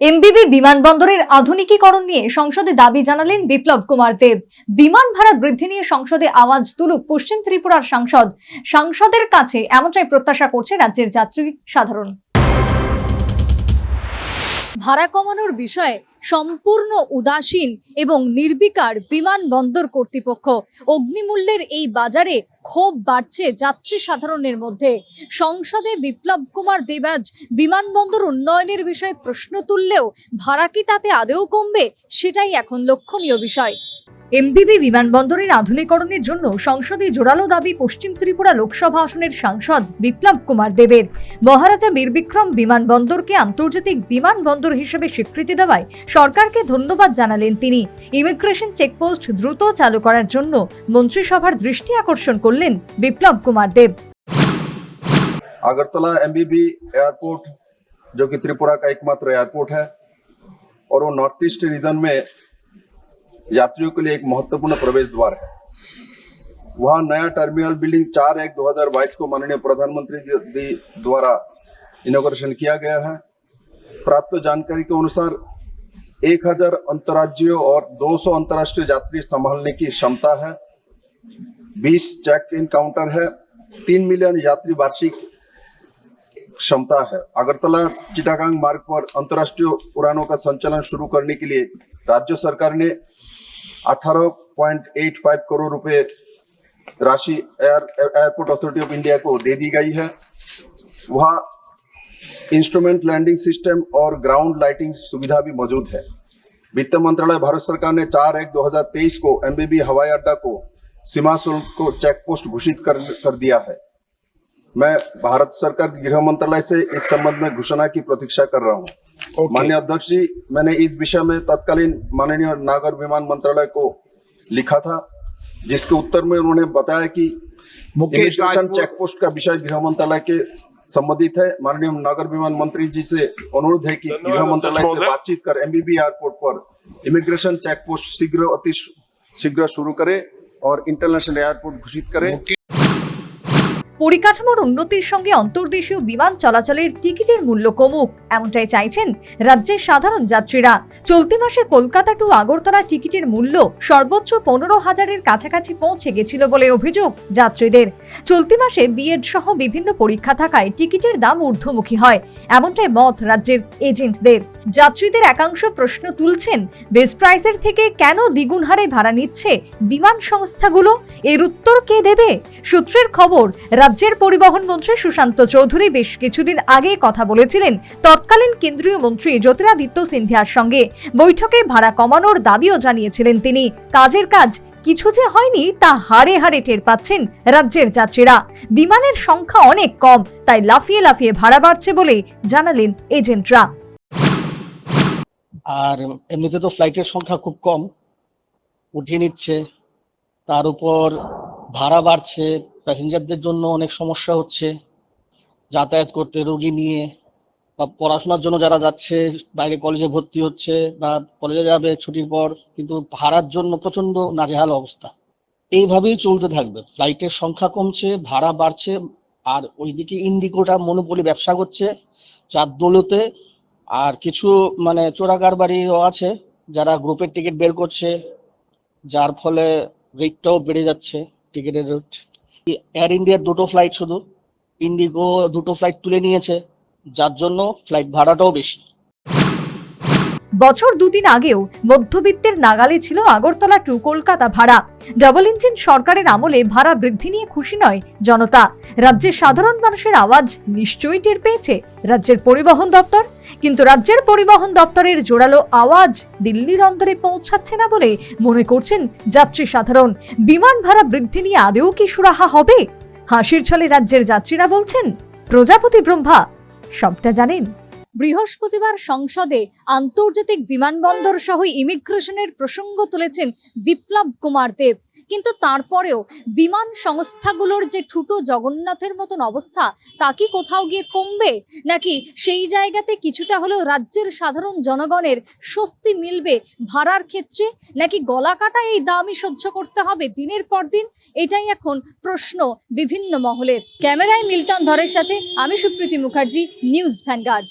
এমবিবি বিমানবন্দরের আধুনিকীকরণ নিয়ে সংসদে দাবি জানালেন বিপ্লব কুমার দেব। বিমান ভাড়া বৃদ্ধি নিয়ে সংসদে আওয়াজ তুলুক পশ্চিম ত্রিপুরার সাংসদ। সাংসদের কাছে এমনটাই প্রত্যাশা করছে রাজ্যের যাত্রী সাধারণ। ভাড়া কমানোর বিষয়ে সম্পূর্ণ উদাসীন এবং নির্বিকার বিমানবন্দর কর্তৃপক্ষ। অগ্নিমূল্যের এই বাজারে ক্ষোভ বাড়ছে যাত্রী সাধারণের মধ্যে। সংসদে বিপ্লব কুমার দেবাজ বিমানবন্দর উন্নয়নের বিষয়ে প্রশ্ন তুললেও ভাড়া কি তাতে আদেও কমবে, সেটাই এখন লক্ষণীয় বিষয়। এমবিবি বিমানবন্দরের আধুনিকরণের জন্য সংসদে জোরালো দাবি পশ্চিম ত্রিপুরা লোকসভা আসনের সাংসদ বিপ্লব কুমার দেবের মহারাজা বীরবিক্রম বিমানবন্দরকে আন্তর্জাতিক বিমানবন্দর হিসেবে স্বীকৃতি দেওয়ায় সরকারকে ধন্যবাদ জানালেন তিনি ইমিগ্রেশন চেকপোস্ট দ্রুত চালু করার জন্য মন্ত্রিসভার দৃষ্টি আকর্ষণ করলেন বিপ্লব কুমার দেব अगरतला एमबीबी एयरपोर्ट जो कि त्रिपुरा का एकमात्र एयरपोर्ट है और वो नॉर्थ ईस्ट रीजन में यात्रियों के लिए एक महत्वपूर्ण प्रवेश द्वार है। वहाँ नया टर्मिनल बिल्डिंग चार एक 2022 को माननीय प्रधानमंत्री जी द्वारा इनोग्रेशन किया गया है। प्राप्त जानकारी के अनुसार 1000 अंतर्राज्यीय और 200 अंतर्राष्ट्रीय यात्री संभालने की क्षमता है। 20 चेक इन काउंटर है। तीन मिलियन यात्री वार्षिक क्षमता है। अगरतला, चिटागांग मार्ग पर अंतर्राष्ट्रीय उड़ानों का संचालन शुरू करने के लिए राज्य सरकार ने 18.85 करोड़ रुपए राशि air airport authority of India को दे दी गई है। वहाँ इंस्ट्रूमेंट लैंडिंग सिस्टम और ग्राउंड लाइटिंग सुविधा भी मौजूद है। वित्त मंत्रालय भारत सरकार ने चार एक 2023 को एमबीबी हवाई अड्डा को सीमा शुल्क को चेक पोस्ट घोषित कर, कर दिया है। मैं भारत सरकार गृह मंत्रालय से इस संबंध में घोषणा की प्रतीक्षा कर रहा हूँ। ओके माननीय अध्यक्ष जी मैंने इस विषय में तत्कालीन माननीय नागर विमान मंत्रालय को लिखा था जिसके उत्तर में उन्होंने बताया कि मुकेश इमिग्रेशन चेक पोस्ट का विषय गृह मंत्रालय के संबंधित है। माननीय नागर विमान मंत्री जी से अनुरोध है कि गृह मंत्रालय से बातचीत कर एमबीबी एयरपोर्ट पर इमिग्रेशन चेक पोस्ट शीघ्र अति शीघ्र शुरू करे और इंटरनेशनल एयरपोर्ट घोषित करे। পরিকাঠামোর উন্নতির সঙ্গে অন্তর্দেশীয় বিমান চলাচলের টিকিটের মূল্য কমুক। এমনটাই চাইছেন রাজ্যের সাধারণ যাত্রীরা। চলতি মাসে কলকাতা টু আগরতলা টিকিটের মূল্য সর্বোচ্চ পনেরো হাজারের কাছাকাছি পৌঁছে গেছিল বলে অভিযোগ যাত্রীদের। চলতি মাসে বিএড সহ বিভিন্ন পরীক্ষা থাকায় টিকিটের দাম ঊর্ধ্বমুখী হয়। এমনটাই মত রাজ্যের এজেন্টদের। যাত্রীদের একাংশ প্রশ্ন তুলছেন বেস প্রাইসের থেকে কেন দ্বিগুণ হারে ভাড়া নিচ্ছে বিমান সংস্থাগুলো? এর উত্তর কে দেবে? সূত্রের খবর রাজ্যের পরিবহন মন্ত্রী সুশান্ত চৌধুরী বেশ কিছুদিন আগে কথা বলেছিলেন তৎকালীন কেন্দ্রীয় মন্ত্রী জ্যোতিরাদিত্য সিন্ধিয়ার সঙ্গে। বৈঠকে ভাড়া কমানোর দাবিও জানিয়েছিলেন তিনি। কাজের কাজ কিছু যে হয়নি তা হাড়ে হাড়ে টের পাচ্ছেন রাজ্যের যাত্রীরা। বিমানের সংখ্যা অনেক কম, তাই লাফিয়ে লাফিয়ে ভাড়া বাড়ছে বলে জানালেন এজেন্টরা। আর এমনিতে তো ফ্লাইটের সংখ্যা খুব কম, উঠিয়ে নিচ্ছে। তার উপর ভাড়া বাড়ছে, প্যাসেঞ্জারদের জন্য অনেক সমস্যা হচ্ছে, যাতায়াত করতে, রোগী নিয়ে, বা পড়াশোনার জন্য যারা যাচ্ছে, বাইরে কলেজে ভর্তি হচ্ছে, বা কলেজে যাবে ছুটির পর, কিন্তু ভাড়ার জন্য প্রচণ্ড নাজেহাল অবস্থা। এইভাবেই চলতে থাকবে। ফ্লাইটের সংখ্যা কমছে, ভাড়া বাড়ছে, আর ওইদিকে ইন্ডিগোটা মনোপলি ব্যবসা করছে, যার দৌলতে আর কিছু মানে চোরা কারবারিও আছে, যারা গ্রুপের টিকিট বের করছে, যার ফলে রেটটাও বেড়ে যাচ্ছে। টিকিটের এয়ার ইন্ডিয়ার দুটো ফ্লাইট শুধু। ইন্ডিগো দুটো ফ্লাইট তুলে নিয়েছে। যার জন্য ফ্লাইট ভাড়াটাও বেশি। বছর দুদিন আগেও মধ্যবিত্তের নাগালে ছিল আগরতলা টু কলকাতা ভাড়া। ডাবল ইঞ্জিন সরকারের আমলে ভাড়া বৃদ্ধি নিয়ে খুশি নয় জনতা। রাজ্যের সাধারণ মানুষের আওয়াজ নিশ্চয়ই টের পেয়েছে। রাজ্যের পরিবহন দপ্তর কিন্তু রাজ্যের পরিবহন দপ্তরের জোরালো আওয়াজ দিল্লির অন্তরে পৌঁছাচ্ছে না বলে মনে করছেন যাত্রী সাধারণ। বিমান ভাড়া বৃদ্ধি নিয়ে আদেও কি সুরাহা হবে? হাসির ছলে রাজ্যের যাত্রীরা বলছেন, প্রজাপতি ব্রহ্মা, সবটা জানেন। বৃহস্পতিবার সংসদে আন্তর্জাতিক বিমানবন্দর সহ ইমিগ্রেশনের প্রসঙ্গ তুলেছেন বিপ্লব কুমার দেব। কিন্তু তারপরেও বিমান সংস্থাগুলোর যে ঠুটো জগন্নাথের মতন অবস্থা, তা কি কোথাও গিয়ে কমবে? নাকি সেই জায়গাতে কিছুটা হলেও রাজ্যের সাধারণ জনগণের স্বস্তি মিলবে ভাড়ার ক্ষেত্রে? নাকি গলা কাটা এই দামই সহ্য করতে হবে দিনের পর দিন? এটাই এখন প্রশ্ন বিভিন্ন মহলের। ক্যামেরায় মিল্টন ধরের সাথে আমি সুপ্রীতি মুখার্জি, নিউজ ভ্যানগার্ড।